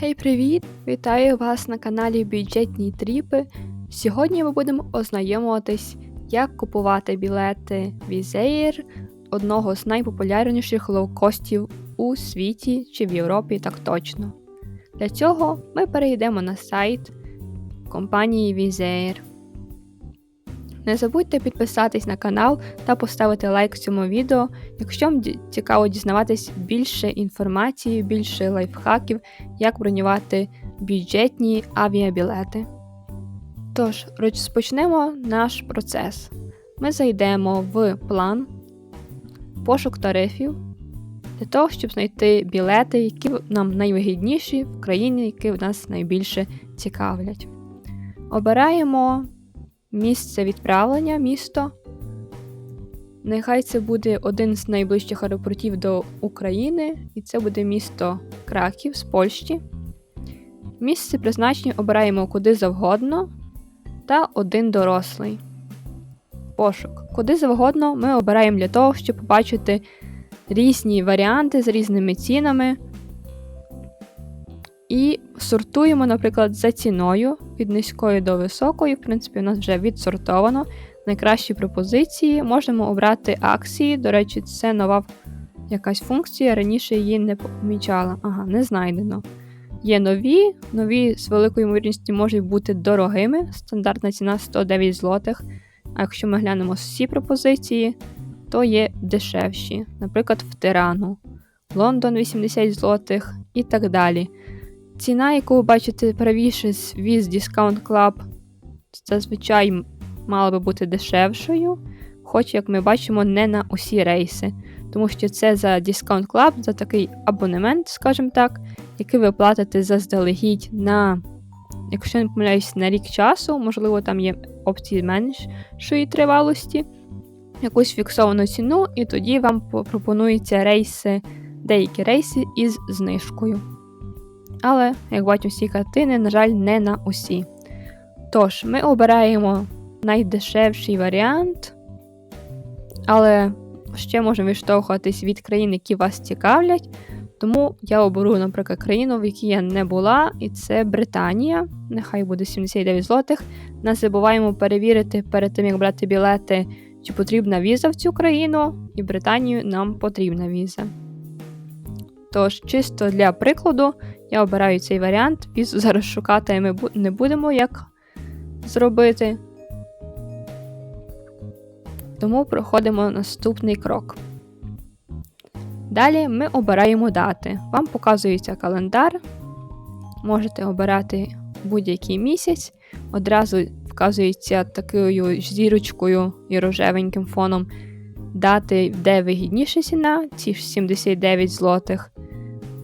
Хей, привіт! Вітаю вас на каналі Бюджетні Тріпи. Сьогодні ми будемо ознайомуватись, як купувати білети Візеєр, одного з найпопулярніших лоукостів у світі чи в Європі так точно. Для цього ми перейдемо на сайт компанії Візеєр. Не забудьте підписатись на канал та поставити лайк цьому відео, якщо вам цікаво дізнаватись більше інформації, більше лайфхаків, як бронювати бюджетні авіабілети. Тож, розпочнемо наш процес. Ми зайдемо в план, пошук тарифів для того, щоб знайти білети, які нам найвигідніші в країні, які в нас найбільше цікавлять. Обираємо місце відправлення, місто. Нехай це буде один з найближчих аеропортів до України, і це буде місто Краків з Польщі. Місце призначення обираємо куди завгодно та один дорослий. Пошук. Куди завгодно ми обираємо для того, щоб побачити різні варіанти з різними цінами. І сортуємо, наприклад, за ціною від низької до високої. В принципі, у нас вже відсортовано. Найкращі пропозиції. Можемо обрати акції. До речі, це нова якась функція. Раніше її не помічала. Ага, не знайдено. Є нові, нові з великою ймовірністю можуть бути дорогими. Стандартна ціна 109 злотих. А якщо ми глянемо всі пропозиції, то є дешевші. Наприклад, в Тирану, Лондон 80 злотих і так далі. Ціна, яку ви бачите правіше з Viz Discount Club, зазвичай мала би бути дешевшою, хоч, як ми бачимо, не на усі рейси. Тому що це за Discount Club, за такий абонемент, скажімо так, який ви платите заздалегідь на, якщо не помиляюсь, на рік часу, можливо, там є опції меншої тривалості, якусь фіксовану ціну, і тоді вам пропонуються рейси, деякі рейси із знижкою. Але, як бачимо, всі картини, на жаль, не на усі. Тож, ми обираємо найдешевший варіант, але ще можемо відштовхуватись від країн, які вас цікавлять. Тому я оберу, наприклад, країну, в якій я не була, і це Британія. Нехай буде 79 злотих. Не забуваємо перевірити перед тим, як брати білети, чи потрібна віза в цю країну, і Британію нам потрібна віза. Тож, чисто для прикладу, я обираю цей варіант. Візу зараз шукати ми не будемо як зробити. Тому проходимо наступний крок. Далі ми обираємо дати. Вам показується календар. Можете обирати будь-який місяць. Одразу вказується такою зірочкою і рожевеньким фоном дати, де вигідніша ціна, ці 79 злотих.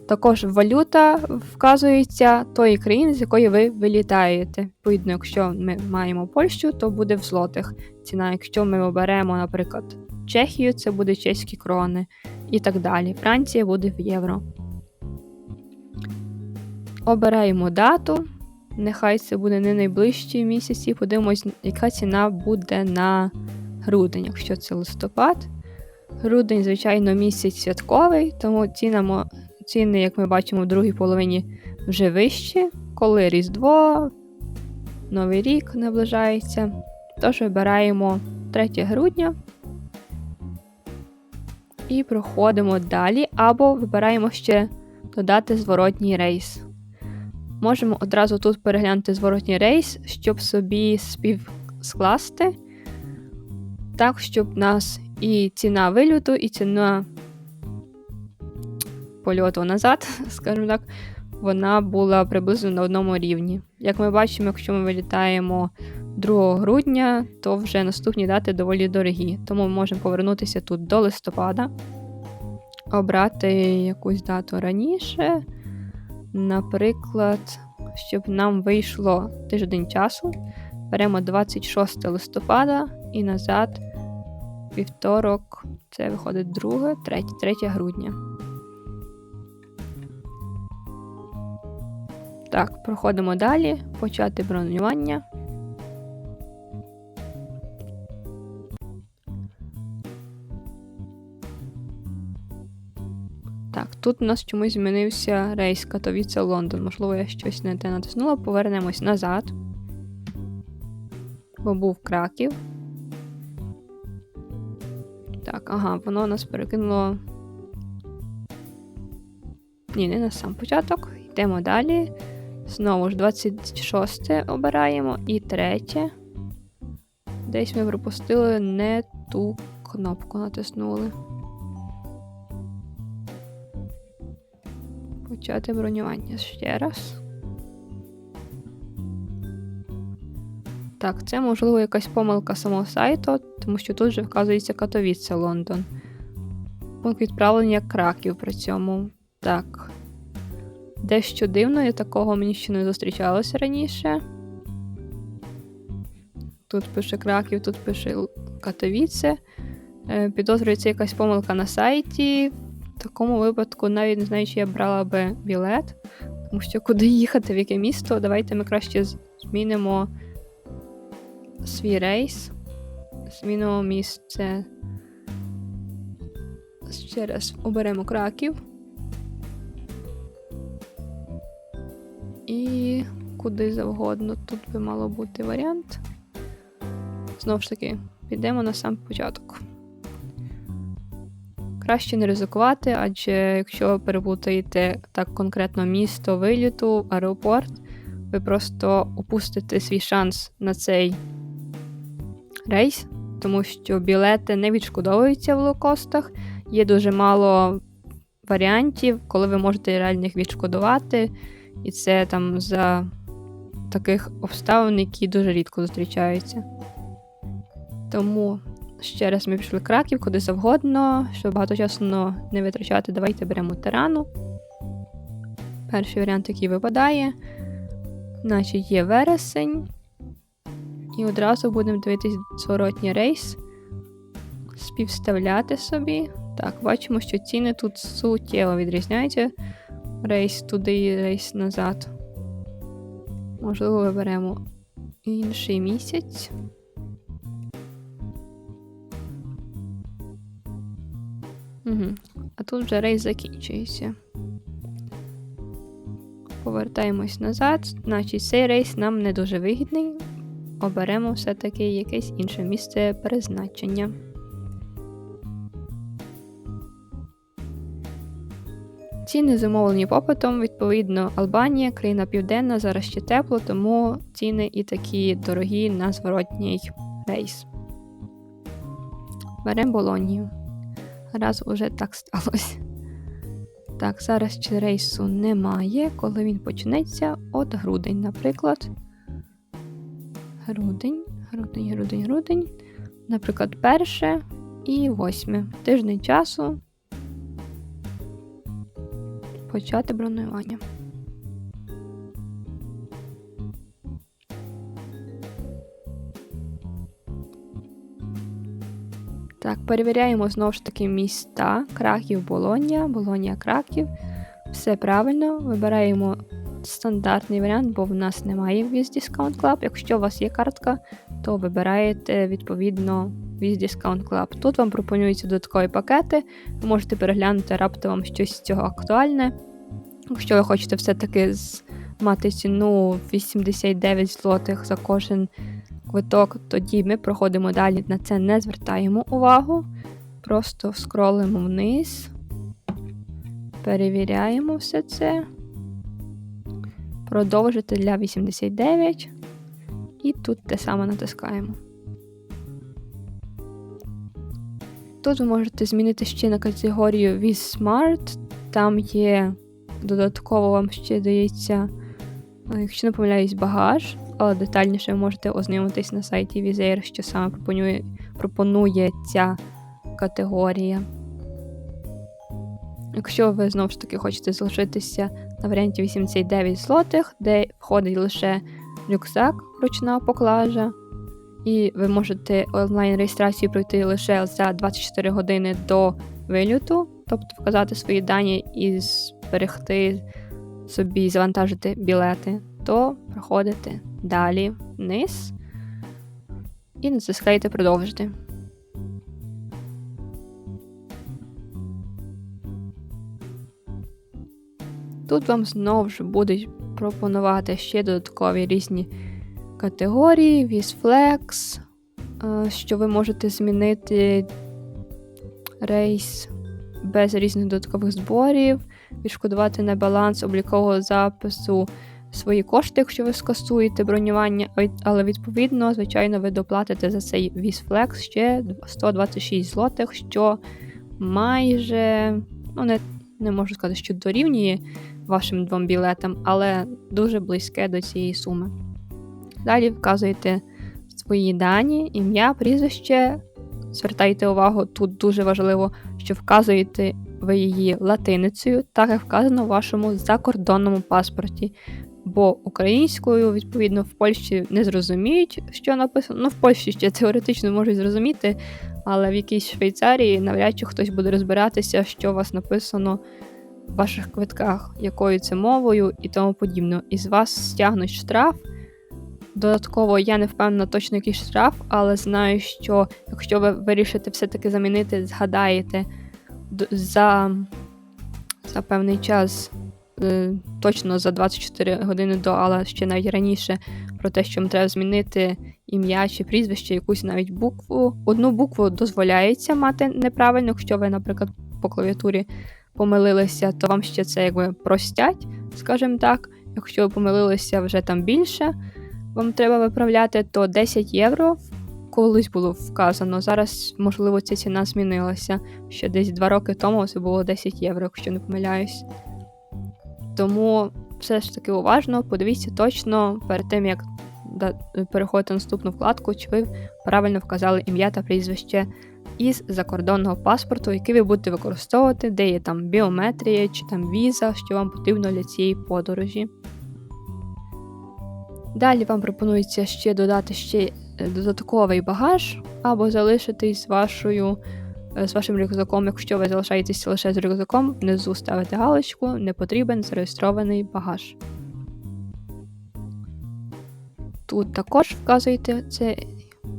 Також валюта вказується тої країни, з якої ви вилітаєте. Відповідно, якщо ми маємо Польщу, то буде в злотих ціна. Якщо ми оберемо, наприклад, Чехію, це буде чеські крони і так далі. Франція буде в євро. Обираємо дату. Нехай це буде не найближчі місяці. Подивимось, яка ціна буде на грудень, якщо це листопад. Грудень, звичайно, місяць святковий, тому ціна Ціни, як ми бачимо, в другій половині вже вищі, коли Різдво, Новий рік наближається. Тож вибираємо 3 грудня і проходимо далі, або вибираємо ще додати зворотній рейс. Можемо одразу тут переглянути зворотній рейс, щоб собі співскласти, так, щоб у нас і ціна вильоту, і ціна польоту назад, скажімо так, вона була приблизно на одному рівні. Як ми бачимо, якщо ми вилітаємо 2 грудня, то вже наступні дати доволі дорогі. Тому ми можемо повернутися тут до листопада, обрати якусь дату раніше. Наприклад, щоб нам вийшло тиждень часу, беремо 26 листопада і назад вівторок, це виходить 2, 3, 3 грудня. Так, проходимо далі, почати бронювання. Так, тут у нас чомусь змінився рейс Катовіце Лондон. Можливо, я щось не те натиснула. Повернемось назад. Бо був краків. Так, ага, воно нас перекинуло. Ні, не на сам початок. Йдемо далі. Знову ж 26 обираємо і третє. Десь ми пропустили не ту кнопку натиснули. Почати бронювання ще раз. Так, це можливо якась помилка самого сайту, тому що тут вже вказується Катовіце Лондон. Пункт відправлення краків при цьому. Так. Дещо дивно, і такого мені ще не зустрічалося раніше. Тут пише краків, тут пише Катовіце. Е, Підозрюється якась помилка на сайті. В такому випадку навіть не знаю, чи я брала би білет, тому що куди їхати, в яке місто. Давайте ми краще змінимо свій рейс. Змінимо місце. Ще раз оберемо краків. І куди завгодно. Тут би мало бути варіант. Знову ж таки, підемо на сам початок. Краще не ризикувати, адже якщо ви переплутаєте так конкретно місто виліту, аеропорт, ви просто опустите свій шанс на цей рейс, тому що білети не відшкодовуються в лоукостах. Є дуже мало варіантів, коли ви можете реально їх відшкодувати. І це там за таких обставин, які дуже рідко зустрічаються. Тому ще раз ми пішли краків, куди завгодно, щоб багаточасно не витрачати, давайте беремо тирану. Перший варіант, який випадає, значить є вересень. І одразу будемо дивитись зворотній рейс, співставляти собі. Так, бачимо, що ціни тут суттєво відрізняються. Рейс туди і рейс назад. Можливо, виберемо інший місяць. Угу. А тут вже рейс закінчується. Повертаємось назад, значить цей рейс нам не дуже вигідний. Оберемо все-таки якесь інше місце призначення. Ціни зумовлені попитом, відповідно, Албанія, країна південна, зараз ще тепло, тому ціни і такі дорогі на зворотній рейс. Беремо Болонію. Раз уже так сталося. Так, зараз ще рейсу немає. Коли він почнеться, от грудень, наприклад. Грудень, грудень, грудень, грудень. Наприклад, перше і восьме. Тиждень часу. Почати бронювання. Так, перевіряємо знову ж таки міста. Краків, Болонія, Болонія, Краків. Все правильно. Вибираємо стандартний варіант, бо в нас немає Віз Discount Club. Якщо у вас є картка, то вибираєте відповідно Віз Discount Club. Тут вам пропонуються додаткові пакети. Ви можете переглянути раптом вам щось з цього актуальне. Якщо ви хочете все-таки мати ціну 89 злотих за кожен квиток, тоді ми проходимо далі, на це не звертаємо увагу. Просто скролимо вниз, перевіряємо все це. Продовжити для 89. І тут те саме натискаємо. Тут ви можете змінити ще на категорію With Smart. Там є додатково вам ще дається, якщо не помиляюсь, багаж, але детальніше ви можете ознайомитись на сайті Visair, що саме пропонує, пропонує ця категорія. Якщо ви знову ж таки хочете залишитися на варіанті 89 злотих, де входить лише рюкзак, ручна поклажа, і ви можете онлайн-реєстрацію пройти лише за 24 години до виліту, тобто вказати свої дані і зберегти собі, завантажити білети, то проходите далі вниз і натискаєте продовжити. Тут вам знову ж будуть пропонувати ще додаткові різні категорії, Візфлекс, е, що ви можете змінити рейс без різних додаткових зборів, відшкодувати на баланс облікового запису свої кошти, якщо ви скасуєте бронювання, але відповідно, звичайно, ви доплатите за цей Візфлекс ще 126 злотих, що майже, ну, не, не можу сказати, що дорівнює вашим двом білетам, але дуже близьке до цієї суми. Далі вказуєте свої дані, ім'я, прізвище. Звертайте увагу, тут дуже важливо, що вказуєте ви її латиницею, так як вказано в вашому закордонному паспорті. Бо українською, відповідно, в Польщі не зрозуміють, що написано. Ну, в Польщі ще теоретично можуть зрозуміти, але в якійсь Швейцарії навряд чи хтось буде розбиратися, що у вас написано в ваших квитках, якою це мовою і тому подібне. І з вас стягнуть штраф. Додатково я не впевнена точно який штраф, але знаю, що якщо ви вирішите все-таки замінити, згадаєте за, за певний час. е, Точно за 24 години до, але ще навіть раніше про те, що вам треба змінити ім'я чи прізвище, якусь навіть букву. Одну букву дозволяється мати неправильно, якщо ви, наприклад, по клавіатурі помилилися, то вам ще це якби простять, скажімо так. Якщо ви помилилися вже там більше, вам треба виправляти, то 10 євро колись було вказано. Зараз, можливо, ця ціна змінилася. Ще десь 2 роки тому це було 10 євро, якщо не помиляюсь. Тому все ж таки уважно, подивіться точно перед тим, як переходити на наступну вкладку, чи ви правильно вказали ім'я та прізвище із закордонного паспорту, який ви будете використовувати, де є там біометрія чи там віза, що вам потрібно для цієї подорожі. Далі вам пропонується ще додати ще е, додатковий багаж, або залишитись з вашою, е, з вашим рюкзаком, якщо ви залишаєтеся лише з рюкзаком, внизу ставите галочку, не потрібен зареєстрований багаж. Тут також вказуєте цей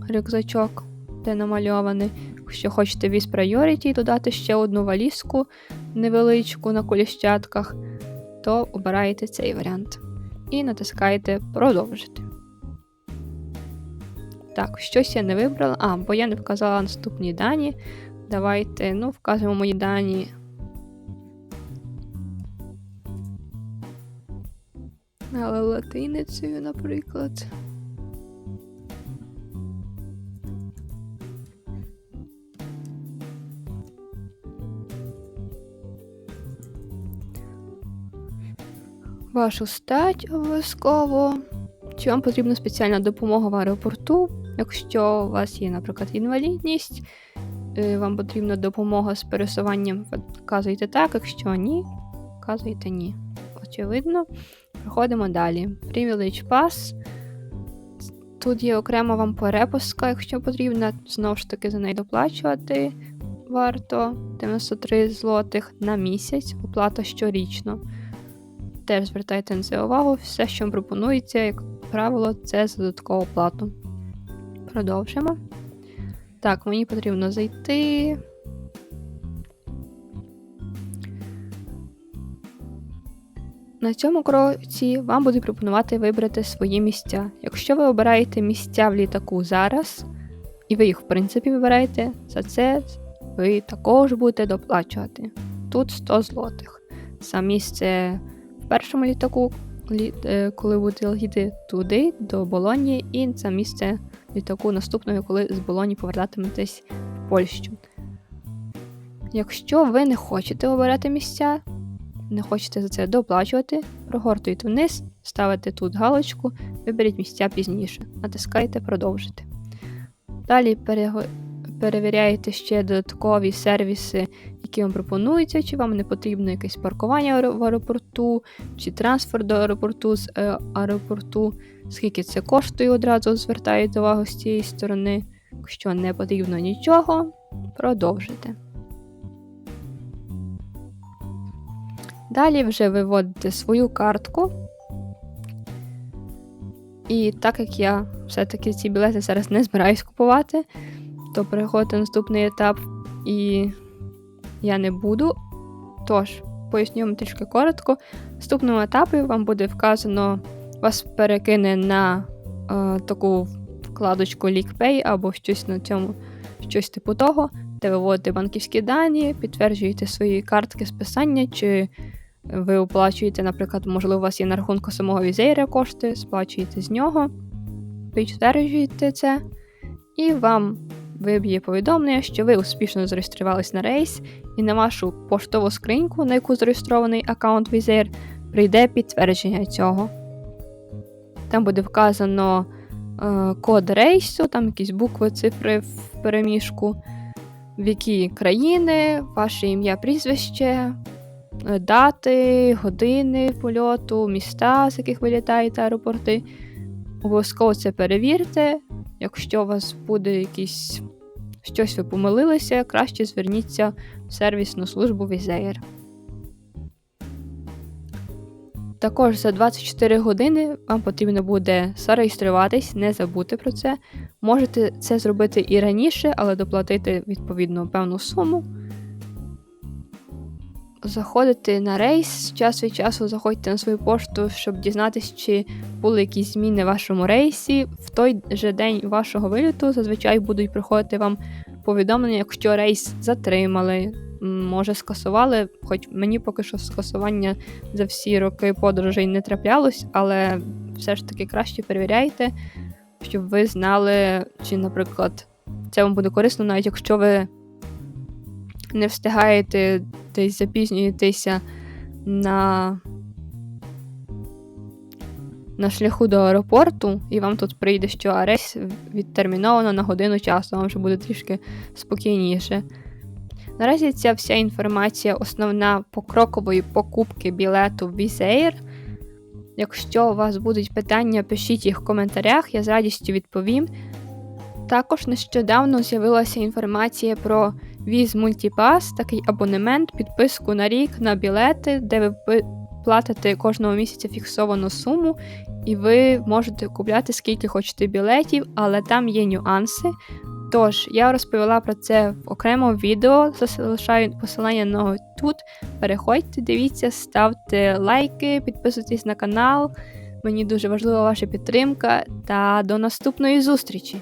рюкзачок, де намальований. Якщо хочете віз Priority додати ще одну валізку невеличку на коліщатках, то обираєте цей варіант. І натискаєте Продовжити. Так, щось я не вибрала. А, бо я не вказала наступні дані. Давайте, ну, вказуємо мої дані. Але латиницею, наприклад. Вашу стать обов'язково. Чи вам потрібна спеціальна допомога в аеропорту? Якщо у вас є, наприклад, інвалідність, е, вам потрібна допомога з пересуванням, вказуйте так, якщо ні, вказуйте ні. Очевидно, проходимо далі. Privilege Pass. Тут є окрема вам перепустка, якщо потрібно, знову ж таки за неї доплачувати варто 93 злотих на місяць, оплата щорічно. Теж звертайте на це увагу, все, що вам пропонується, як правило, це за додаткову плату. Продовжимо. Так, мені потрібно зайти. На цьому кроці вам буде пропонувати вибрати свої місця. Якщо ви обираєте місця в літаку зараз, і ви їх, в принципі, вибираєте, за це ви також будете доплачувати. Тут 100 злотих. За місце в першому літаку, е, коли будете летіти туди, до Болоні, і це місце літаку наступного, коли з Болоні повертатиметесь в Польщу. Якщо ви не хочете обирати місця, не хочете за це доплачувати, прогортуйте вниз, ставите тут галочку, виберіть місця пізніше, натискайте Продовжити. Далі перевіряєте ще додаткові сервіси, які вам пропонуються, чи вам не потрібно якесь паркування в аеропорту, чи трансфер до аеропорту з е, аеропорту, скільки це коштує, одразу звертаєте увагу з цієї сторони. Якщо не потрібно нічого, продовжите. Далі вже виводите свою картку. І так як я все-таки ці білети зараз не збираюсь купувати, то переходити на наступний етап і я не буду. Тож, поясню вам трішки коротко. В наступному етапі вам буде вказано, вас перекине на е, таку вкладочку LeakPay або щось на цьому, щось типу того, де ви вводите банківські дані, підтверджуєте свої картки списання, чи ви оплачуєте, наприклад, можливо, у вас є на рахунку самого візейра кошти, сплачуєте з нього, підтверджуєте це, і вам виб'є повідомлення, що ви успішно зареєструвались на рейс, і на вашу поштову скриньку, на яку зареєстрований аккаунт Візер, прийде підтвердження цього. Там буде вказано е, код рейсу, там якісь букви, цифри в переміжку, в які країни, ваше ім'я, прізвище, е, дати, години польоту, міста, з яких ви літаєте, аеропорти. Обов'язково це перевірте. Якщо у вас буде якісь щось ви помилилися, краще зверніться в сервісну службу Візеєр. Також за 24 години вам потрібно буде зареєструватись, не забути про це. Можете це зробити і раніше, але доплатити відповідно певну суму. Заходите на рейс, час від часу заходьте на свою пошту, щоб дізнатися, чи були якісь зміни в вашому рейсі. В той же день вашого виліту зазвичай будуть приходити вам повідомлення, якщо рейс затримали, може скасували. Хоч мені поки що скасування за всі роки подорожей не траплялось, але все ж таки краще перевіряйте, щоб ви знали, чи, наприклад, це вам буде корисно, навіть якщо ви не встигаєте десь запізнюєтеся на на шляху до аеропорту, і вам тут прийде, що рейс відтерміновано на годину часу, вам вже буде трішки спокійніше. Наразі ця вся інформація основна покрокової покупки білету в Візеєр. Якщо у вас будуть питання, пишіть їх в коментарях, я з радістю відповім. Також нещодавно з'явилася інформація про Віз Мультіпас, такий абонемент, підписку на рік на білети, де ви платите кожного місяця фіксовану суму, і ви можете купляти скільки хочете білетів, але там є нюанси. Тож, я розповіла про це в окремому відео, залишаю посилання на тут. Переходьте, дивіться, ставте лайки, підписуйтесь на канал. Мені дуже важлива ваша підтримка та до наступної зустрічі!